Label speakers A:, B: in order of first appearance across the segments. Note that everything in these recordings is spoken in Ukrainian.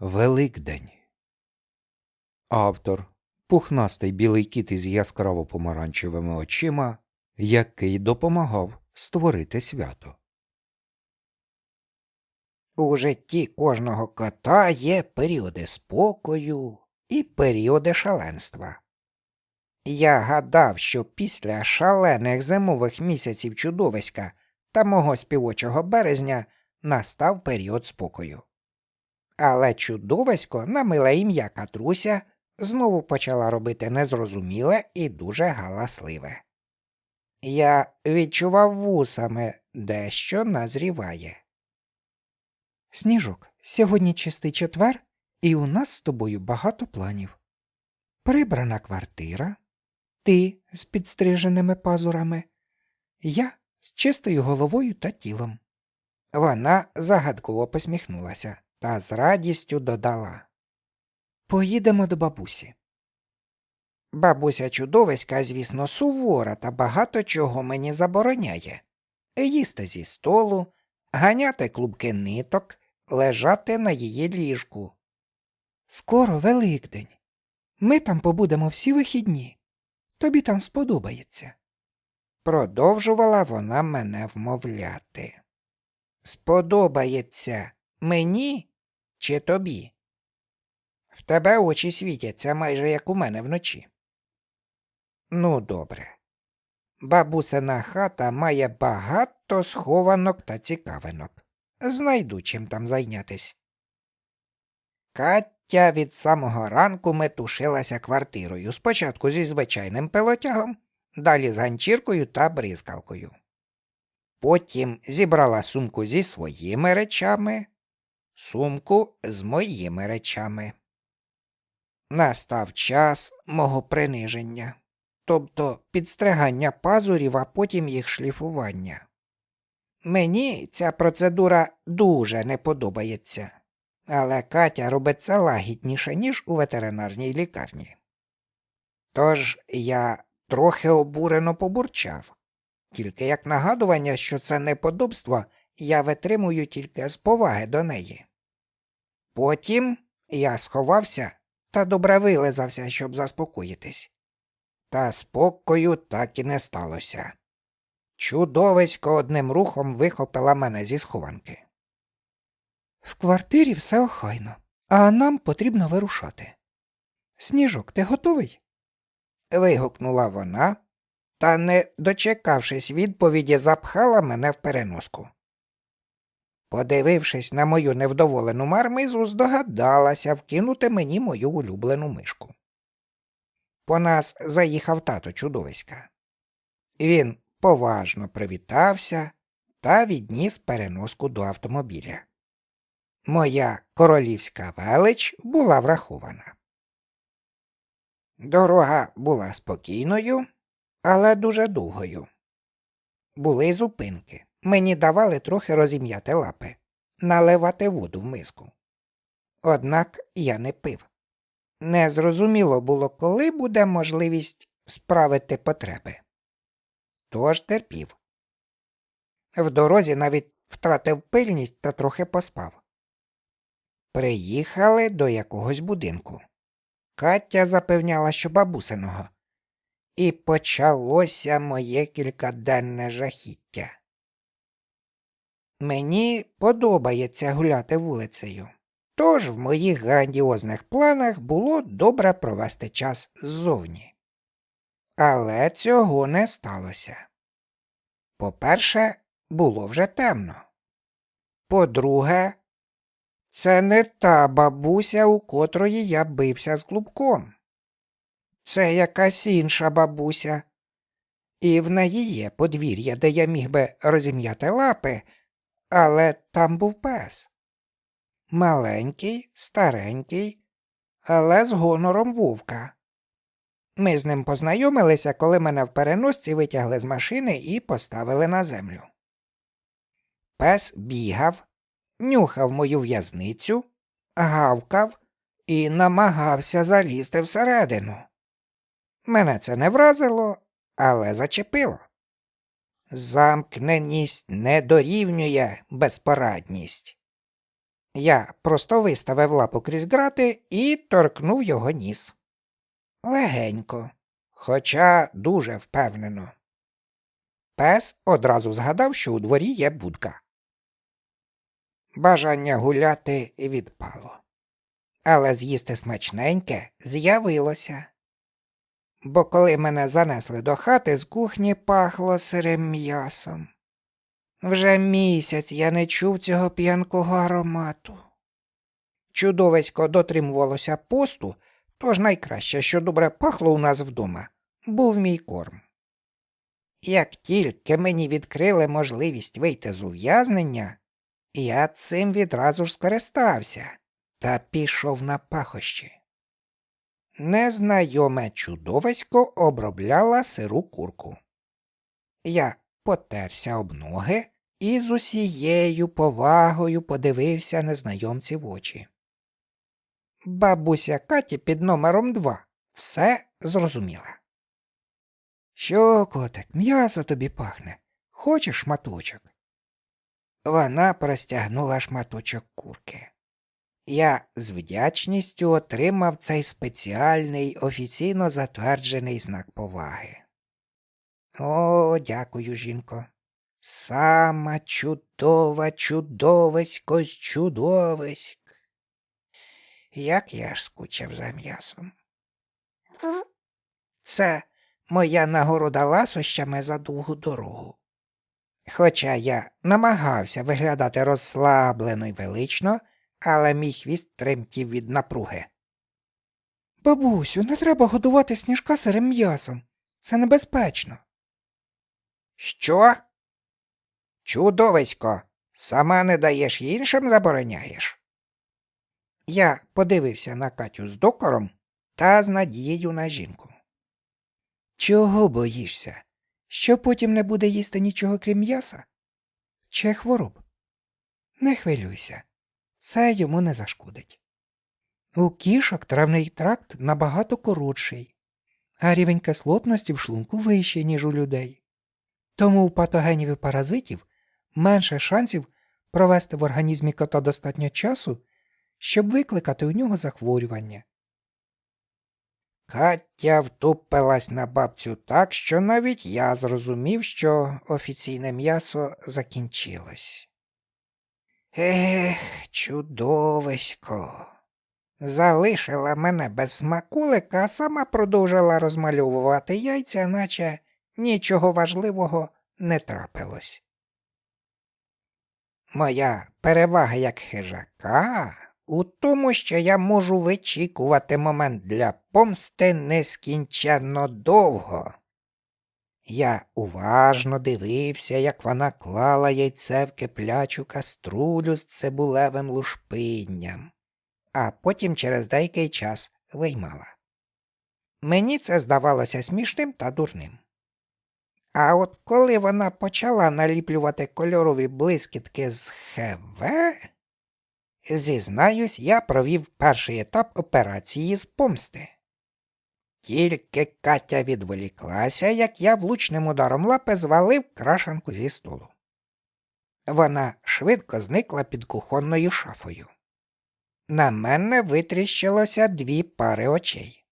A: Великдень. Автор пухнастий білий кіт із яскраво помаранчевими очима, який допомагав створити свято.
B: У житті кожного кота є періоди спокою і періоди шаленства. Я гадав, що після шалених зимових місяців чудовиська та мого співочого березня настав період спокою. Але чудовисько на миле ім'я Катруся знову почала робити незрозуміле і дуже галасливе. Я відчував вусами дещо назріває.
C: Сніжок, сьогодні чистий четвер, і у нас з тобою багато планів. Прибрана квартира, ти з підстриженими пазурами, я з чистою головою та тілом.
B: Вона загадково посміхнулася та з радістю додала.
C: Поїдемо до бабусі.
B: Бабуся чудовиська, звісно, сувора та багато чого мені забороняє. Їсти зі столу, ганяти клубки ниток, лежати на її ліжку.
C: Скоро Великдень. Ми там побудемо всі вихідні. Тобі там сподобається.
B: Продовжувала вона мене вмовляти. Сподобається мені чи тобі? В тебе очі світяться майже як у мене вночі. Ну, добре. Бабусина хата має багато схованок та цікавинок. Знайду чим там зайнятись. Каття від самого ранку метушилася квартирою, спочатку зі звичайним пилотягом, далі з ганчіркою та бризкалкою. Потім зібрала сумку зі своїми речами, сумку з моїми речами. Настав час мого приниження, тобто підстригання пазурів, а потім їх шліфування. Мені ця процедура дуже не подобається, але Катя робить це лагідніше, ніж у ветеринарній лікарні. Тож я трохи обурено побурчав, тільки як нагадування, що це неподобство я витримую тільки з поваги до неї. Потім я сховався та добре вилизався, щоб заспокоїтись. Та спокою так і не сталося. Чудовисько одним рухом вихопила мене зі схованки.
C: В квартирі все охайно, а нам потрібно вирушати. Сніжок, ти готовий?
B: Вигукнула вона, та, не дочекавшись відповіді, запхала мене в переноску. Подивившись на мою невдоволену мармизу, здогадалася вкинути мені мою улюблену мишку. По нас заїхав тато чудовиська. Він поважно привітався та відніс переноску до автомобіля. Моя королівська велич була врахована. Дорога була спокійною, але дуже довгою. Були зупинки. Мені давали трохи розім'яти лапи, наливати воду в миску. Однак я не пив. Незрозуміло було, коли буде можливість справити потреби. Тож терпів. В дорозі навіть втратив пильність та трохи поспав. Приїхали до якогось будинку. Катя запевняла, що бабусиного. І почалося моє кількаденне жахіття. Мені подобається гуляти вулицею, тож в моїх грандіозних планах було добре провести час ззовні. Але цього не сталося. По-перше, було вже темно. По-друге, це не та бабуся, у котрої я бився з клубком. Це якась інша бабуся, і в неї є подвір'я, де я міг би розім'яти лапи, але там був пес. Маленький, старенький, але з гонором вовка. Ми з ним познайомилися, коли мене в переносці витягли з машини і поставили на землю. Пес бігав, нюхав мою в'язницю, гавкав і намагався залізти всередину. Мене це не вразило, але зачепило. Замкненість не дорівнює безпорадність. Я просто виставив лапу крізь грати і торкнув його ніс. Легенько, хоча дуже впевнено. Пес одразу згадав, що у дворі є будка. Бажання гуляти відпало. Але з'їсти смачненьке з'явилося. Бо коли мене занесли до хати, з кухні пахло сирим м'ясом. Вже місяць я не чув цього п'янкого аромату. Чудовисько дотримувалося посту, тож найкраще, що добре пахло у нас вдома, був мій корм. Як тільки мені відкрили можливість вийти з ув'язнення, я цим відразу ж скористався та пішов на пахощі. Незнайоме чудовисько обробляла сиру курку. Я потерся об ноги і з усією повагою подивився незнайомці в очі. Бабуся Каті під номером два все зрозуміла.
C: Що, котик, м'ясо тобі пахне. Хочеш шматочок?
B: Вона простягнула шматочок курки. Я з вдячністю отримав цей спеціальний офіційно затверджений знак поваги. О, дякую, жінко. Сама чудова чудовисько з чудовиськ. Як я ж скучив за м'ясом. Це моя нагорода ласощами за довгу дорогу. Хоча я намагався виглядати розслаблено й велично, але мій хвіст тремтів від напруги.
C: Бабусю, не треба годувати сніжка сирим м'ясом. Це небезпечно.
B: Що? Чудовисько, сама не даєш іншим забороняєш. Я подивився на Катю з докором та з надією на жінку.
C: Чого боїшся? Що потім не буде їсти нічого крім м'яса? Чи хвороб? Не хвилюйся, це йому не зашкодить. У кішок травний тракт набагато коротший, а рівень кислотності в шлунку вищий, ніж у людей. Тому у патогенів і паразитів менше шансів провести в організмі кота достатньо часу, щоб викликати у нього захворювання.
B: Катя втупилась на бабцю так, що навіть я зрозумів, що офіційне м'ясо закінчилось. Ех, чудовисько. Залишила мене без смакулика, а сама продовжила розмальовувати яйця, наче нічого важливого не трапилось. Моя перевага як хижака у тому, що я можу вичікувати момент для помсти нескінченно довго. Я уважно дивився, як вона клала яйце в киплячу каструлю з цибулевим лушпинням, а потім через деякий час виймала. Мені це здавалося смішним та дурним. А от коли вона почала наліплювати кольорові блискітки з ХВ, зізнаюсь, я провів перший етап операції з помсти. Тільки Катя відволіклася, як я влучним ударом лапи звалив крашанку зі столу. Вона швидко зникла під кухонною шафою. На мене витріщилося дві пари очей.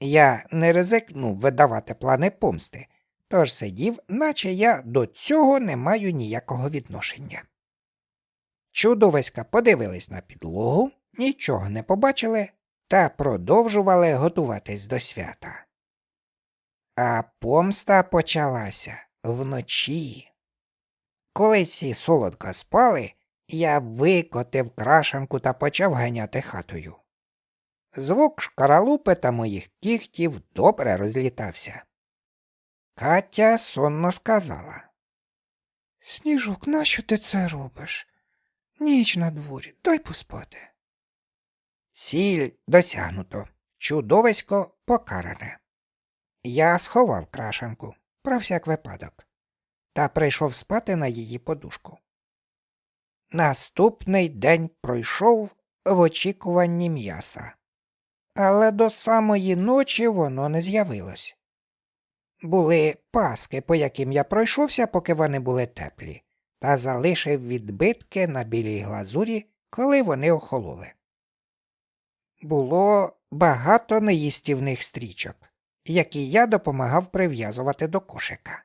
B: Я не ризикнув видавати плани помсти, тож сидів, наче я до цього не маю ніякого відношення. Чудовиська подивились на підлогу, нічого не побачили та продовжували готуватись до свята. А помста почалася вночі. Коли всі солодко спали, я викотив крашанку та почав ганяти хатою. Звук шкаралупи та моїх кігтів добре розлітався. Катя сонно сказала.
C: Сніжок, нащо ти це робиш? Ніч на дворі, дай поспати.
B: Ціль досягнуто. Чудовисько покаране. Я сховав крашанку про всяк випадок та прийшов спати на її подушку. Наступний день пройшов в очікуванні м'яса, але до самої ночі воно не з'явилось. Були паски, по яким я пройшовся, поки вони були теплі, та залишив відбитки на білій глазурі коли вони охололи. Було багато неїстівних стрічок, які я допомагав прив'язувати до кошика.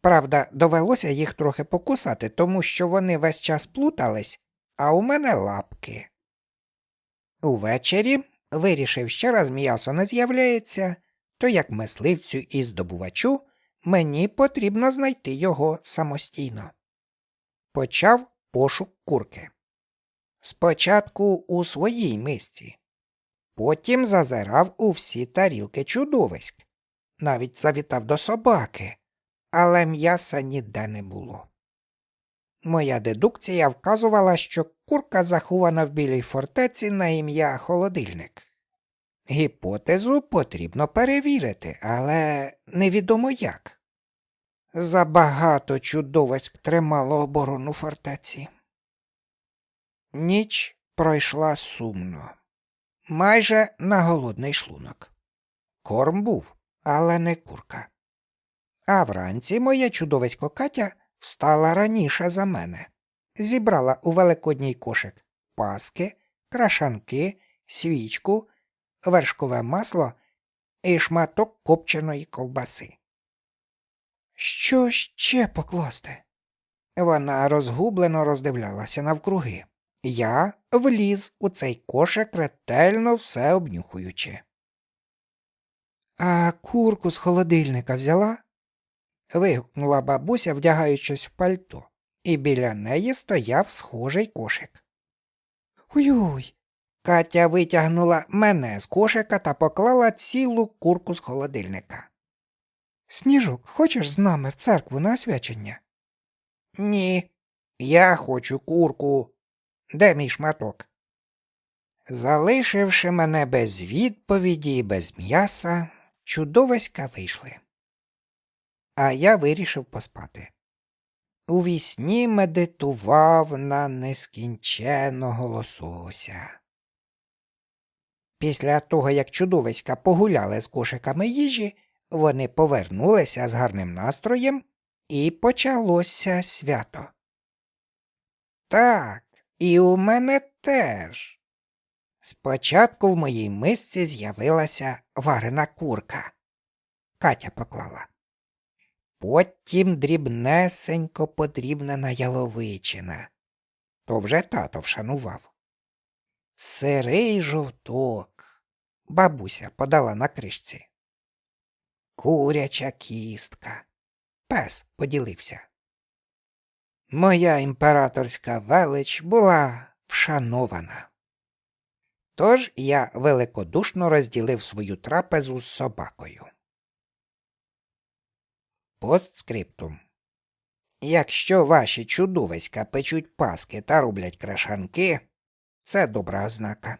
B: Правда, довелося їх трохи покусати, тому що вони весь час плутались, а у мене лапки. Увечері вирішив, що раз м'ясо не з'являється, то як мисливцю і здобувачу мені потрібно знайти його самостійно. Почав пошук курки. Спочатку у своїй мисці, потім зазирав у всі тарілки чудовиськ, навіть завітав до собаки, але м'яса ніде не було. Моя дедукція вказувала, що курка захована в білій фортеці на ім'я холодильник. Гіпотезу потрібно перевірити, але невідомо як. Забагато чудовиськ тримало оборону фортеці. Ніч пройшла сумно, майже на голодний шлунок. Корм був, але не курка. А вранці моє чудовисько Катя встала раніше за мене, зібрала у великодній кошик паски, крашанки, свічку, вершкове масло і шматок копченої ковбаси.
C: Що ще покласти?
B: Вона розгублено роздивлялася навкруги. Я вліз у цей кошик ретельно все обнюхуючи.
C: А курку з холодильника взяла?
B: Вигукнула бабуся, вдягаючись в пальто, і біля неї стояв схожий кошик.
C: Ой-ой,
B: Катя витягнула мене з кошика та поклала цілу курку з холодильника.
C: Сніжок, хочеш з нами в церкву на освячення?
B: Ні, я хочу курку. Де мій шматок? Залишивши мене без відповіді і без м'яса, чудовиська вийшли. А я вирішив поспати. У вісні медитував на нескінченного лосося. Після того, як чудовиська погуляли з кошиками їжі, вони повернулися з гарним настроєм, і почалося свято. Так, і у мене теж. Спочатку в моїй мисці з'явилася варена курка. Катя поклала. Потім дрібнесенько подрібнена яловичина. То вже тато вшанував. Сирий жовток. Бабуся подала на кришці. Куряча кістка. Пес поділився. Моя імператорська велич була вшанована. Тож я великодушно розділив свою трапезу з собакою. Постскриптум. Якщо ваші чудовиська печуть паски та роблять крашанки, це добра ознака.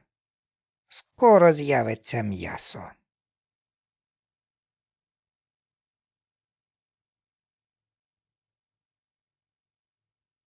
B: Скоро з'явиться м'ясо.